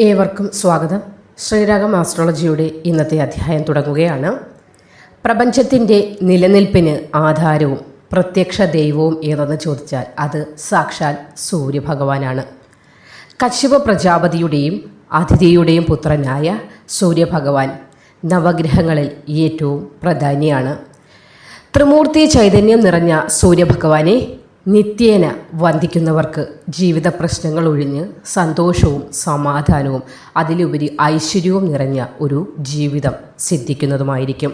ഏവർക്കും സ്വാഗതം. ശ്രീരാഗം ആസ്ട്രോളജിയുടെ ഇന്നത്തെ അധ്യായം തുടങ്ങുകയാണ്. പ്രപഞ്ചത്തിന്റെ നിലനിൽപ്പിന് ആധാരവും പ്രത്യക്ഷ ദൈവവും ഏതെന്ന് ചോദിച്ചാൽ അത് സാക്ഷാൽ സൂര്യഭഗവാനാണ്. കശ്യപ പ്രജാപതിയുടെയും അതിഥിയുടെയും പുത്രനായ സൂര്യഭഗവാൻ നവഗ്രഹങ്ങളിൽ ഏറ്റവും പ്രധാനിയാണ്. ത്രിമൂർത്തി ചൈതന്യം നിറഞ്ഞ സൂര്യഭഗവാനെ നിത്യേന വന്ദിക്കുന്നവർക്ക് ജീവിത പ്രശ്നങ്ങൾ ഒഴിഞ്ഞ് സന്തോഷവും സമാധാനവും അതിലുപരി ഐശ്വര്യവും നിറഞ്ഞ ഒരു ജീവിതം സിദ്ധിക്കുന്നതുമായിരിക്കും.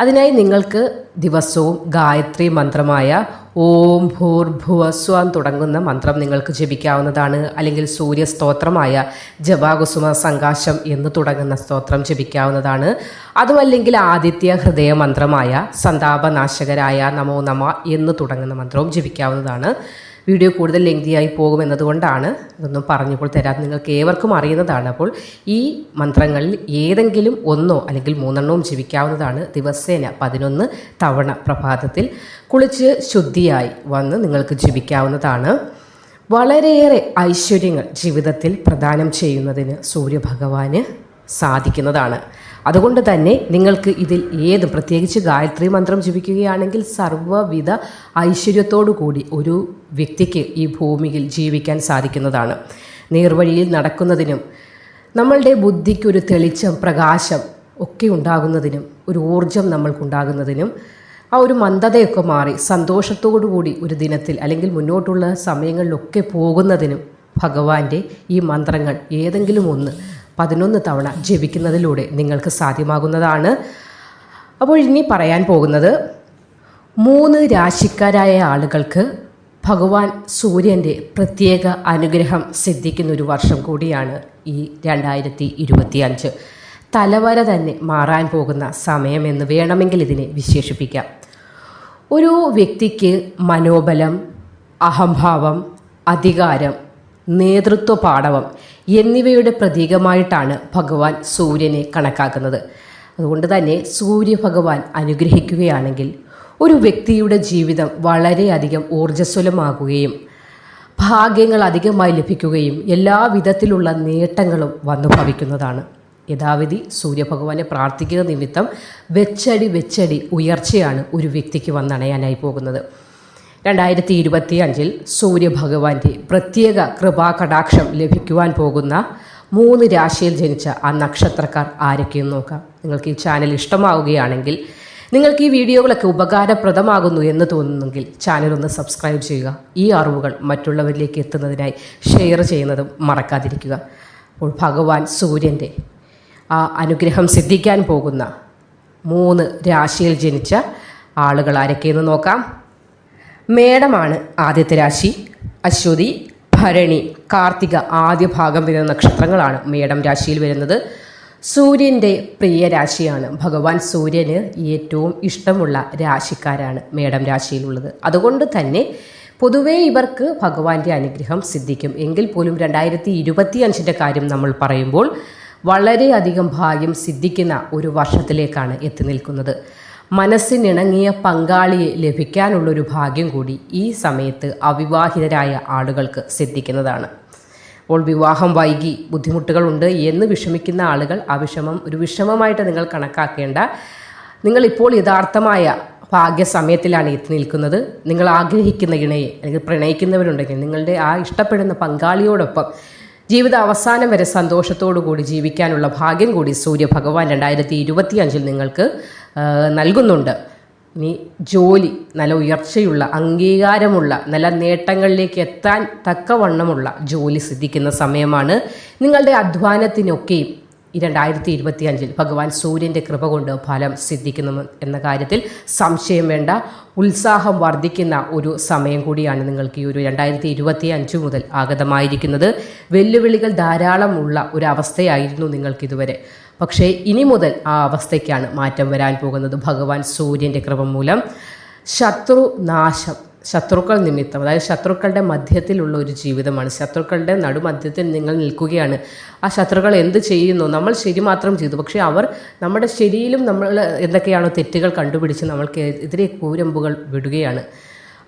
അതിനായി നിങ്ങൾക്ക് ദിവസവും ഗായത്രി മന്ത്രമായ ഓം ഭൂർഭുവസ്വാൻ തുടങ്ങുന്ന മന്ത്രം നിങ്ങൾക്ക് ജപിക്കാവുന്നതാണ്. അല്ലെങ്കിൽ സൂര്യസ്തോത്രമായ ജപാകുസുമ സങ്കാശം എന്ന് തുടങ്ങുന്ന സ്തോത്രം ജപിക്കാവുന്നതാണ്. അതുമല്ലെങ്കിൽ ആദിത്യ ഹൃദയ മന്ത്രമായ സന്താപനാശകരായ നമോ നമ എന്ന് തുടങ്ങുന്ന മന്ത്രവും ജപിക്കാവുന്നതാണ്. വീഡിയോ കൂടുതൽ ലെങ്തിയായി പോകുമെന്നതുകൊണ്ടാണ് ഇതൊന്നും പറഞ്ഞപ്പോൾ തരാം നിങ്ങൾക്ക് ഏവർക്കും അറിയുന്നതാണ്. അപ്പോൾ ഈ മന്ത്രങ്ങളിൽ ഏതെങ്കിലും ഒന്നോ അല്ലെങ്കിൽ മൂന്നെണ്ണവും ജപിക്കാവുന്നതാണ് ദിവസേന പതിനൊന്ന് തവണ പ്രഭാതത്തിൽ കുളിച്ച് ശുദ്ധിയായി വന്ന് നിങ്ങൾക്ക് ജപിക്കാവുന്നതാണ് വളരെയേറെ ഐശ്വര്യങ്ങൾ ജീവിതത്തിൽ പ്രദാനം ചെയ്യുന്നതിന് സൂര്യഭഗവാന് സാധിക്കുന്നതാണ്. അതുകൊണ്ട് തന്നെ നിങ്ങൾക്ക് ഇതിൽ ഏത് പ്രത്യേകിച്ച് ഗായത്രി മന്ത്രം ജപിക്കുകയാണെങ്കിൽ സർവവിധ കൂടി ഒരു വ്യക്തിക്ക് ഈ ഭൂമിയിൽ ജീവിക്കാൻ സാധിക്കുന്നതാണ്. നേർവഴിയിൽ നടക്കുന്നതിനും നമ്മളുടെ ബുദ്ധിക്കൊരു തെളിച്ചം പ്രകാശം ഒക്കെ ഉണ്ടാകുന്നതിനും ഒരു ഊർജം നമ്മൾക്കുണ്ടാകുന്നതിനും ആ ഒരു മന്ദതയൊക്കെ മാറി കൂടി ഒരു ദിനത്തിൽ അല്ലെങ്കിൽ മുന്നോട്ടുള്ള സമയങ്ങളിലൊക്കെ പോകുന്നതിനും ഭഗവാന്റെ ഈ മന്ത്രങ്ങൾ ഏതെങ്കിലും ഒന്ന് പതിനൊന്ന് തവണ ജപിക്കുന്നതിലൂടെ നിങ്ങൾക്ക് സാധ്യമാകുന്നതാണ്. അപ്പോൾ ഇനി പറയാൻ പോകുന്നത് മൂന്ന് രാശിക്കാരായ ആളുകൾക്ക് ഭഗവാൻ സൂര്യന്റെ പ്രത്യേക അനുഗ്രഹം സിദ്ധിക്കുന്ന ഒരു വർഷം കൂടിയാണ് ഈ രണ്ടായിരത്തി ഇരുപത്തി അഞ്ച് തലവര തന്നെ മാറാൻ പോകുന്ന സമയമെന്ന് വേണമെങ്കിൽ ഇതിനെ വിശേഷിപ്പിക്കാം. ഒരു വ്യക്തിക്ക് മനോബലം അഹംഭാവം അധികാരം നേതൃത്വ പാടവം എന്നിവയുടെ പ്രതീകമായിട്ടാണ് ഭഗവാൻ സൂര്യനെ കണക്കാക്കുന്നത്. അതുകൊണ്ട് തന്നെ സൂര്യഭഗവാൻ അനുഗ്രഹിക്കുകയാണെങ്കിൽ ഒരു വ്യക്തിയുടെ ജീവിതം വളരെയധികം ഊർജസ്വലമാകുകയും ഭാഗ്യങ്ങൾ അധികമായി ലഭിക്കുകയും എല്ലാ വിധത്തിലുള്ള നേട്ടങ്ങളും വന്നു ഭവിക്കുന്നതാണ്. യഥാവിധി സൂര്യഭഗവാനെ പ്രാർത്ഥിക്കുന്ന നിമിത്തം വെച്ചടി വെച്ചടി ഉയർച്ചയാണ് ഒരു വ്യക്തിക്ക് വന്നണയാനായി പോകുന്നത്. രണ്ടായിരത്തി ഇരുപത്തി അഞ്ചിൽ സൂര്യഭഗവാന്റെ പ്രത്യേക കൃപാകടാക്ഷം ലഭിക്കുവാൻ പോകുന്ന മൂന്ന് രാശിയിൽ ജനിച്ച ആ നക്ഷത്രക്കാർ ആരൊക്കെയെന്ന് നോക്കാം. നിങ്ങൾക്ക് ഈ ചാനൽ ഇഷ്ടമാവുകയാണെങ്കിൽ നിങ്ങൾക്ക് ഈ വീഡിയോകളൊക്കെ ഉപകാരപ്രദമാകുന്നു എന്ന് തോന്നുന്നെങ്കിൽ ചാനൽ ഒന്ന് സബ്സ്ക്രൈബ് ചെയ്യുക. ഈ അറിവുകൾ മറ്റുള്ളവരിലേക്ക് എത്തുന്നതിനായി ഷെയർ ചെയ്യുന്നതും മറക്കാതിരിക്കുക. അപ്പോൾ ഭഗവാൻ സൂര്യന്റെ ആ അനുഗ്രഹം സിദ്ധിക്കാൻ പോകുന്ന മൂന്ന് രാശിയിൽ ജനിച്ച ആളുകൾ ആരൊക്കെയെന്ന് നോക്കാം. മേടമാണ് ആദ്യത്തെ രാശി. അശ്വതി ഭരണി കാർത്തിക ആദ്യ ഭാഗം വരുന്ന നക്ഷത്രങ്ങളാണ് മേടം രാശിയിൽ വരുന്നത്. സൂര്യന്റെ പ്രിയ രാശിയാണ്. ഭഗവാൻ സൂര്യന് ഏറ്റവും ഇഷ്ടമുള്ള രാശിക്കാരാണ് മേടം രാശിയിലുള്ളത്. അതുകൊണ്ട് തന്നെ പൊതുവേ ഇവർക്ക് ഭഗവാന്റെ അനുഗ്രഹം സിദ്ധിക്കും. എങ്കിൽ പോലും രണ്ടായിരത്തി ഇരുപത്തി അഞ്ചിന്റെ കാര്യം നമ്മൾ പറയുമ്പോൾ വളരെയധികം ഭാഗ്യം സിദ്ധിക്കുന്ന ഒരു വർഷത്തിലേക്കാണ് എത്തി നിൽക്കുന്നത്. മനസ്സിനിണങ്ങിയ പങ്കാളിയെ ലഭിക്കാനുള്ളൊരു ഭാഗ്യം കൂടി ഈ സമയത്ത് അവിവാഹിതരായ ആളുകൾക്ക് സിദ്ധിക്കുന്നതാണ്. അപ്പോൾ വിവാഹം വൈകി ബുദ്ധിമുട്ടുകളുണ്ട് എന്ന് വിഷമിക്കുന്ന ആളുകൾ ആ വിഷമം ഒരു വിഷമമായിട്ട് നിങ്ങൾ കണക്കാക്കേണ്ട. നിങ്ങളിപ്പോൾ യഥാർത്ഥമായ ഭാഗ്യസമയത്തിലാണ് എത്തി നിൽക്കുന്നത്. നിങ്ങൾ ആഗ്രഹിക്കുന്ന ഇണയെ അല്ലെങ്കിൽ പ്രണയിക്കുന്നവരുണ്ടെങ്കിൽ നിങ്ങളുടെ ആ ഇഷ്ടപ്പെടുന്ന പങ്കാളിയോടൊപ്പം ജീവിത അവസാനം വരെ സന്തോഷത്തോടു കൂടി ജീവിക്കാനുള്ള ഭാഗ്യം കൂടി സൂര്യഭഗവാൻ രണ്ടായിരത്തി ഇരുപത്തി അഞ്ചിൽ നിങ്ങൾക്ക് നൽകുന്നുണ്ട്. ഇനി ജോലി നല്ല ഉയർച്ചയുള്ള അംഗീകാരമുള്ള നല്ല നേട്ടങ്ങളിലേക്ക് എത്താൻ തക്കവണ്ണമുള്ള ജോലി സിദ്ധിക്കുന്ന സമയമാണ് നിങ്ങളുടെ അധ്വാനത്തിനൊക്കെയും രണ്ടായിരത്തി ഇരുപത്തി അഞ്ചിൽ ഭഗവാൻ സൂര്യന്റെ കൃപ കൊണ്ട് ഫലം സിദ്ധിക്കുന്നു എന്ന കാര്യത്തിൽ സംശയം വേണ്ട ഉത്സാഹം വർദ്ധിക്കുന്ന ഒരു സമയം കൂടിയാണ് നിങ്ങൾക്ക് ഈ ഒരു രണ്ടായിരത്തി ഇരുപത്തി അഞ്ച് മുതൽ ആഗതമായിരിക്കുന്നത്. വെല്ലുവിളികൾ ധാരാളമുള്ള ഒരു അവസ്ഥയായിരുന്നു നിങ്ങൾക്കിതുവരെ പക്ഷേ ഇനി മുതൽ ആ അവസ്ഥയ്ക്കാണ് മാറ്റം വരാൻ പോകുന്നത് ഭഗവാൻ സൂര്യന്റെ കൃപ മൂലം. ശത്രു നാശം ശത്രുക്കൾ നിമിത്തം അതായത് ശത്രുക്കളുടെ മധ്യത്തിലുള്ള ഒരു ജീവിതമാണ്. ശത്രുക്കളുടെ നടുമധ്യത്തിൽ നിങ്ങൾ നിൽക്കുകയാണ്. ആ ശത്രുക്കൾ എന്ത് ചെയ്യുന്നു? നമ്മൾ ശരി മാത്രം ചെയ്തു. പക്ഷേ അവർ നമ്മുടെ ശരിയിലും നമ്മൾ എന്തൊക്കെയാണോ തെറ്റുകൾ കണ്ടുപിടിച്ച് നമ്മൾക്ക് എതിരെ കൂരമ്പുകൾ വിടുകയാണ്.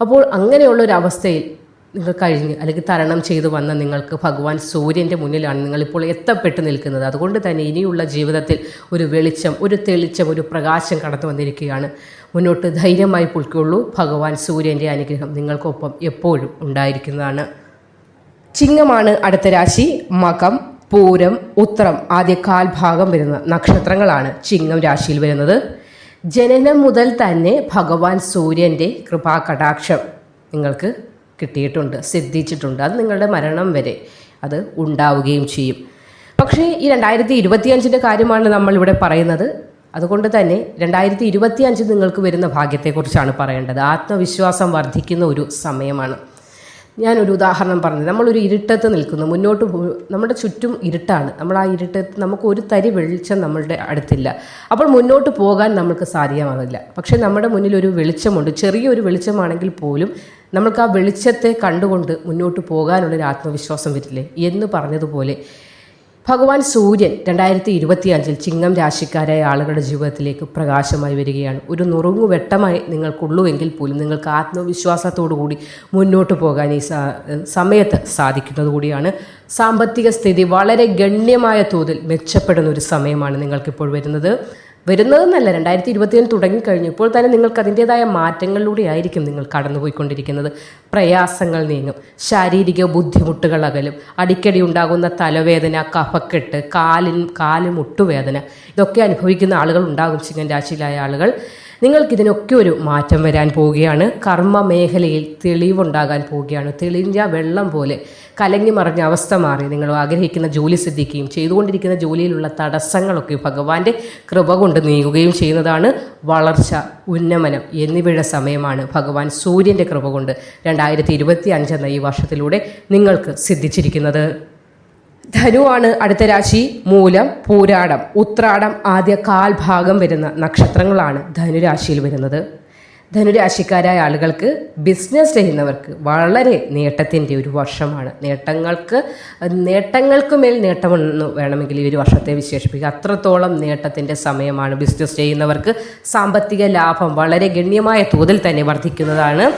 അപ്പോൾ അങ്ങനെയുള്ളൊരവസ്ഥയിൽ നിങ്ങൾ കഴിഞ്ഞ് അല്ലെങ്കിൽ തരണം ചെയ്തു വന്ന നിങ്ങൾക്ക് ഭഗവാൻ സൂര്യന്റെ മുന്നിലാണ് നിങ്ങളിപ്പോൾ എത്തപ്പെട്ട് നിൽക്കുന്നത്. അതുകൊണ്ട് തന്നെ ഇനിയുള്ള ജീവിതത്തിൽ ഒരു വെളിച്ചം ഒരു തെളിച്ചം ഒരു പ്രകാശം കടന്നു വന്നിരിക്കുകയാണ്. മുന്നോട്ട് ധൈര്യമായി പൊയ്ക്കൊള്ളൂ. ഭഗവാൻ സൂര്യന്റെ അനുഗ്രഹം നിങ്ങൾക്കൊപ്പം എപ്പോഴും ഉണ്ടായിരിക്കുന്നതാണ്. ചിങ്ങമാണ് അടുത്ത രാശി. മകം പൂരം ഉത്രം ആദ്യ കാൽഭാഗം വരുന്ന നക്ഷത്രങ്ങളാണ് ചിങ്ങം രാശിയിൽ വരുന്നത്. ജനനം മുതൽ തന്നെ ഭഗവാൻ സൂര്യന്റെ കൃപാകടാക്ഷം. നിങ്ങൾക്ക് കിട്ടിയിട്ടുണ്ട് സിദ്ധിച്ചിട്ടുണ്ട്. അത് നിങ്ങളുടെ മരണം വരെ അത് ഉണ്ടാവുകയും ചെയ്യും. പക്ഷേ ഈ രണ്ടായിരത്തി ഇരുപത്തിയഞ്ചിന്റെ കാര്യമാണ് നമ്മളിവിടെ പറയുന്നത്. അതുകൊണ്ട് തന്നെ രണ്ടായിരത്തി ഇരുപത്തിയഞ്ച് നിങ്ങൾക്ക് വരുന്ന ഭാഗ്യത്തെക്കുറിച്ചാണ് പറയേണ്ടത്. ആത്മവിശ്വാസം വർദ്ധിക്കുന്ന ഒരു സമയമാണ്. ഞാനൊരു ഉദാഹരണം പറഞ്ഞു. നമ്മളൊരു ഇരുട്ടത്ത് നിൽക്കുന്നു. മുന്നോട്ട് നമ്മുടെ ചുറ്റും ഇരുട്ടാണ്. നമ്മൾ ആ ഇരുട്ടത്ത് നമുക്ക് ഒരു തരി വെളിച്ചം നമ്മളുടെ അടുത്തില്ല. അപ്പോൾ മുന്നോട്ട് പോകാൻ നമുക്ക് സാധ്യമാകില്ല പക്ഷേ നമ്മുടെ മുന്നിൽ ഒരു വെളിച്ചമുണ്ട്. ചെറിയൊരു വെളിച്ചമാണെങ്കിൽ പോലും നമുക്ക് ആ വെളിച്ചത്തെ കണ്ടുകൊണ്ട് മുന്നോട്ട് പോകാനുള്ളൊരു ആത്മവിശ്വാസം വരില്ലേ? എന്ന് പറഞ്ഞതുപോലെ ഭഗവാൻ സൂര്യൻ രണ്ടായിരത്തി ഇരുപത്തി അഞ്ചിൽ ചിങ്ങം രാശിക്കാരായ ആളുകളുടെ ജീവിതത്തിലേക്ക് പ്രകാശമായി വരികയാണ്. ഒരു നുറുങ്ങു വെട്ടമായി നിങ്ങൾക്കുള്ളൂവെങ്കിൽ പോലും നിങ്ങൾക്ക് ആത്മവിശ്വാസത്തോടു കൂടി മുന്നോട്ട് പോകാൻ ഈ സമയത്ത് സാധിക്കുന്നത് കൂടിയാണ്. സാമ്പത്തിക സ്ഥിതി വളരെ ഗണ്യമായ തോതിൽ മെച്ചപ്പെടുന്ന ഒരു സമയമാണ് നിങ്ങൾക്കിപ്പോൾ വരുന്നത്. വരുന്നതെന്നല്ല രണ്ടായിരത്തി ഇരുപത്തിയേഴ് തുടങ്ങിക്കഴിഞ്ഞു ഇപ്പോൾ തന്നെ നിങ്ങൾക്ക് അതിന്റെതായ മാറ്റങ്ങളിലൂടെ ആയിരിക്കും നിങ്ങൾ കടന്നുപോയിക്കൊണ്ടിരിക്കുന്നത്. പ്രയാസങ്ങൾ നീങ്ങും ശാരീരിക ബുദ്ധിമുട്ടുകൾ അകലും അടിക്കടി ഉണ്ടാകുന്ന തലവേദന കഫക്കെട്ട് കാലിൻ കാൽ മുട്ടുവേദന ഇതൊക്കെ അനുഭവിക്കുന്ന ആളുകൾ ഉണ്ടാകും ചിങ്ങൻ രാശിയിലായ ആളുകൾ. നിങ്ങൾക്കിതിനൊക്കെ ഒരു മാറ്റം വരാൻ പോവുകയാണ്. കർമ്മ മേഖലയിൽ തെളിവുണ്ടാകാൻ പോവുകയാണ്. തെളിഞ്ഞ വെള്ളം പോലെ കലങ്ങി മറിഞ്ഞ അവസ്ഥ മാറി. നിങ്ങൾ ആഗ്രഹിക്കുന്ന ജോലി സിദ്ധിക്കുകയും ചെയ്തുകൊണ്ടിരിക്കുന്ന ജോലിയിലുള്ള തടസ്സങ്ങളൊക്കെ ഭഗവാന്റെ കൃപ കൊണ്ട് നീങ്ങുകയും ചെയ്യുന്നതാണ് വളർച്ച ഉന്നമനം എന്നിവയുടെ സമയമാണ് ഭഗവാൻ സൂര്യന്റെ കൃപ കൊണ്ട് രണ്ടായിരത്തി ഇരുപത്തി അഞ്ചെന്ന ഈ വർഷത്തിലൂടെ നിങ്ങൾക്ക് സിദ്ധിച്ചിരിക്കുന്നത്. ധനുവാണ് അടുത്ത രാശി മൂലം പൂരാടം ഉത്രാടം ആദ്യ കാൽഭാഗം വരുന്ന നക്ഷത്രങ്ങളാണ് ധനുരാശിയിൽ വരുന്നത്. ധനുരാശിക്കാരായ ആളുകൾക്ക് ബിസിനസ് ചെയ്യുന്നവർക്ക് വളരെ നേട്ടത്തിന്റെ ഒരു വർഷമാണ്. നേട്ടങ്ങൾക്ക് നേട്ടങ്ങൾക്ക് മേൽ നേട്ടമെന്ന് വേണമെങ്കിൽ ഈ ഒരു വർഷത്തെ വിശേഷിപ്പിക്കുക. അത്രത്തോളം നേട്ടത്തിന്റെ സമയമാണ് ബിസിനസ് ചെയ്യുന്നവർക്ക് സാമ്പത്തിക ലാഭം വളരെ ഗണ്യമായ തോതിൽ തന്നെ വർദ്ധിക്കുന്നതാണ്.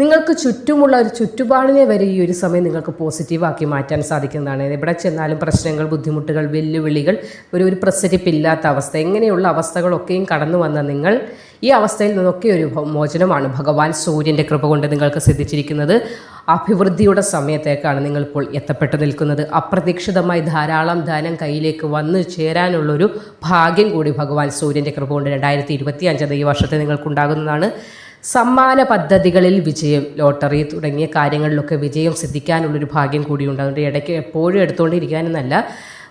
നിങ്ങൾക്ക് ചുറ്റുമുള്ള ഒരു ചുറ്റുപാടിനെ വരെ ഈ ഒരു സമയം നിങ്ങൾക്ക് പോസിറ്റീവാക്കി മാറ്റാൻ സാധിക്കുന്നതാണ്. എവിടെ ചെന്നാലും പ്രശ്നങ്ങൾ ബുദ്ധിമുട്ടുകൾ വെല്ലുവിളികൾ ഒരു ഒരു പ്രസരിപ്പില്ലാത്ത അവസ്ഥ എങ്ങനെയുള്ള അവസ്ഥകളൊക്കെയും കടന്നു വന്ന നിങ്ങൾ ഈ അവസ്ഥയിൽ നിന്നൊക്കെ ഒരു മോചനമാണ്. ഭഗവാൻ സൂര്യന്റെ കൃപ കൊണ്ട് നിങ്ങൾക്ക് സിദ്ധിച്ചിരിക്കുന്നത് അഭിവൃദ്ധിയുടെ സമയത്തേക്കാണ് നിങ്ങളിപ്പോൾ എത്തപ്പെട്ടു നിൽക്കുന്നത്. അപ്രതീക്ഷിതമായി ധാരാളം ധനം കയ്യിലേക്ക് വന്നു ചേരാനുള്ളൊരു ഭാഗ്യം കൂടി ഭഗവാൻ സൂര്യന്റെ കൃപ കൊണ്ട് രണ്ടായിരത്തി ഇരുപത്തി അഞ്ച് ഈ വർഷത്തെ നിങ്ങൾക്കുണ്ടാകുന്നതാണ്. സമ്മാന പദ്ധതികളിൽ വിജയം ലോട്ടറി തുടങ്ങിയ കാര്യങ്ങളിലൊക്കെ വിജയം സിദ്ധിക്കാനുള്ളൊരു ഭാഗ്യം കൂടിയുണ്ട്. അതുകൊണ്ട് ഇടയ്ക്ക് എപ്പോഴും എടുത്തുകൊണ്ടിരിക്കാനെന്നല്ല.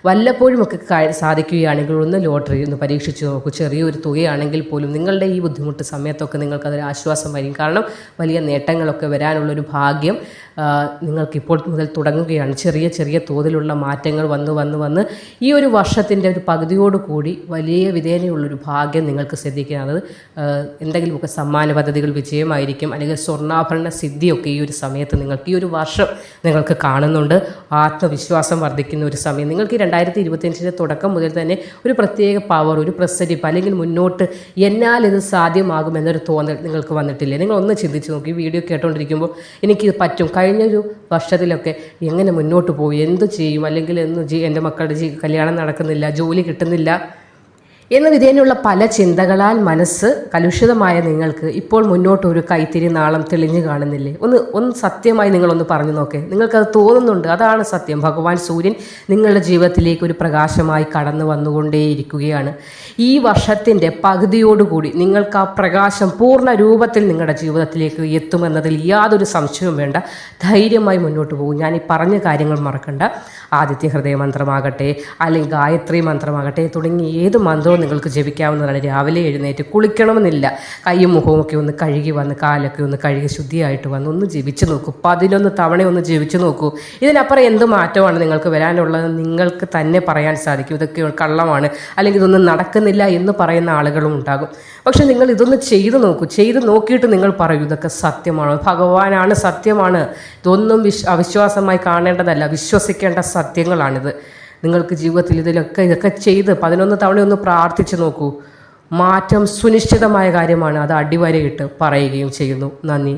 വല്ലപ്പോഴും ഒക്കെ സാധിക്കുകയാണെങ്കിൽ ഒന്ന് ലോട്ടറി ഒന്ന് പരീക്ഷിച്ച് നോക്കൂ. ചെറിയൊരു തുകയാണെങ്കിൽ പോലും നിങ്ങളുടെ ഈ ബുദ്ധിമുട്ട് സമയത്തൊക്കെ നിങ്ങൾക്കതൊരു ആശ്വാസം വരും. കാരണം വലിയ നേട്ടങ്ങളൊക്കെ വരാനുള്ളൊരു ഭാഗ്യം നിങ്ങൾക്കിപ്പോൾ മുതൽ തുടങ്ങുകയാണ്. ചെറിയ ചെറിയ തോതിലുള്ള മാറ്റങ്ങൾ വന്ന് വന്ന് വന്ന് ഈ ഒരു വർഷത്തിന്റെ ഒരു പകുതിയോട് കൂടി വലിയ വിധേനയുള്ളൊരു ഭാഗ്യം നിങ്ങൾക്ക് ശ്രദ്ധിക്കുന്നത് എന്തെങ്കിലുമൊക്കെ സമ്മാന പദ്ധതികൾ വിജയമായിരിക്കും. അല്ലെങ്കിൽ സ്വർണാഭരണ സിദ്ധിയൊക്കെ ഈ ഒരു സമയത്ത് നിങ്ങൾക്ക് ഈ ഒരു വർഷം നിങ്ങൾക്ക് കാണുന്നുണ്ട്. ആത്മവിശ്വാസം വർദ്ധിക്കുന്ന ഒരു സമയം. നിങ്ങൾക്ക് ഈ രണ്ടായിരത്തി ഇരുപത്തിയഞ്ചിന്റെ തുടക്കം മുതൽ തന്നെ ഒരു പ്രത്യേക പവർ ഒരു പ്രസരിപ്പ് അല്ലെങ്കിൽ മുന്നോട്ട് എന്നാൽ ഇത് സാധ്യമാകുമെന്നൊരു തോന്നൽ നിങ്ങൾക്ക് വന്നിട്ടില്ലേ? നിങ്ങൾ ഒന്ന് ചിന്തിച്ച് നോക്കി. വീഡിയോ കേട്ടുകൊണ്ടിരിക്കുമ്പോൾ എനിക്ക് പറ്റും. കഴിഞ്ഞൊരു വർഷത്തിലൊക്കെ എങ്ങനെ മുന്നോട്ട് പോയി? എന്ത് ചെയ്യും? അല്ലെങ്കിൽ എന്ന് എന്റെ മക്കളുടെ കല്യാണം നടക്കുന്നില്ല ജോലി കിട്ടുന്നില്ല. എന്ന വിധേനയുള്ള പല ചിന്തകളാൽ മനസ്സ് കലുഷിതമായ നിങ്ങൾക്ക് ഇപ്പോൾ മുന്നോട്ട് ഒരു കൈത്തിരി നാളം തെളിഞ്ഞു കാണുന്നില്ലേ? ഒന്ന് ഒന്ന് സത്യമായി നിങ്ങളൊന്ന് പറഞ്ഞു നോക്കേ. നിങ്ങൾക്കത് തോന്നുന്നുണ്ട്. അതാണ് സത്യം. ഭഗവാൻ സൂര്യൻ നിങ്ങളുടെ ജീവിതത്തിലേക്ക് ഒരു പ്രകാശമായി കടന്നു വന്നുകൊണ്ടേയിരിക്കുകയാണ്. ഈ വർഷത്തിന്റെ പകുതിയോടുകൂടി നിങ്ങൾക്ക് ആ പ്രകാശം പൂർണ രൂപത്തിൽ നിങ്ങളുടെ ജീവിതത്തിലേക്ക് എത്തുമെന്നതിൽ യാതൊരു സംശയവും വേണ്ട. ധൈര്യമായി മുന്നോട്ട് പോകും. ഞാൻ ഈ പറഞ്ഞ കാര്യങ്ങൾ മറക്കണ്ട. ആദിത്യ ഹൃദയ മന്ത്രമാകട്ടെ അല്ലെങ്കിൽ ഗായത്രി മന്ത്രമാകട്ടെ തുടങ്ങി ഏത് മന്ത്രവും ദിവസവും നിങ്ങൾക്ക് ജപിക്കാവുന്നതാണ്. രാവിലെ എഴുന്നേറ്റ് കുളിക്കണമെന്നില്ല. കൈയും മുഖവും ഒക്കെ ഒന്ന് കഴുകി വന്ന് കാലൊക്കെ ഒന്ന് കഴുകി ശുദ്ധിയായിട്ട് വന്ന് ഒന്ന് ജപിച്ചു നോക്കൂ. പതിനൊന്ന് തവണ ഒന്ന് ജപിച്ചു നോക്കൂ. ഇതിനപ്പുറം എന്ത് മാറ്റമാണ് നിങ്ങൾക്ക് വരാനുള്ളത്? നിങ്ങൾക്ക് തന്നെ പറയാൻ സാധിക്കും. ഇതൊക്കെ കള്ളമാണ്. അല്ലെങ്കിൽ ഇതൊന്നും നടക്കുന്നില്ല എന്ന് പറയുന്ന ആളുകളും ഉണ്ടാകും. പക്ഷെ നിങ്ങൾ ഇതൊന്ന് ചെയ്തു നോക്കൂ. ചെയ്ത് നോക്കിയിട്ട് നിങ്ങൾ പറയൂ ഇതൊക്കെ സത്യമാണ്. ഭഗവാനാണ് സത്യമാണ്. ഇതൊന്നും വിശ്വാസമായി അവിശ്വാസമായി കാണേണ്ടതല്ല. വിശ്വസിക്കേണ്ട സത്യങ്ങളാണിത്. നിങ്ങൾക്ക് ജീവിതത്തിൽ ഇതിലൊക്കെ ഇതൊക്കെ ചെയ്ത് പതിനൊന്ന് തവണ ഒന്ന് പ്രാർത്ഥിച്ചു നോക്കൂ. മാറ്റം സുനിശ്ചിതമായ കാര്യമാണ്. അത് അടിവരയിട്ട് പറയുകയും ചെയ്യുന്നു. നന്ദി.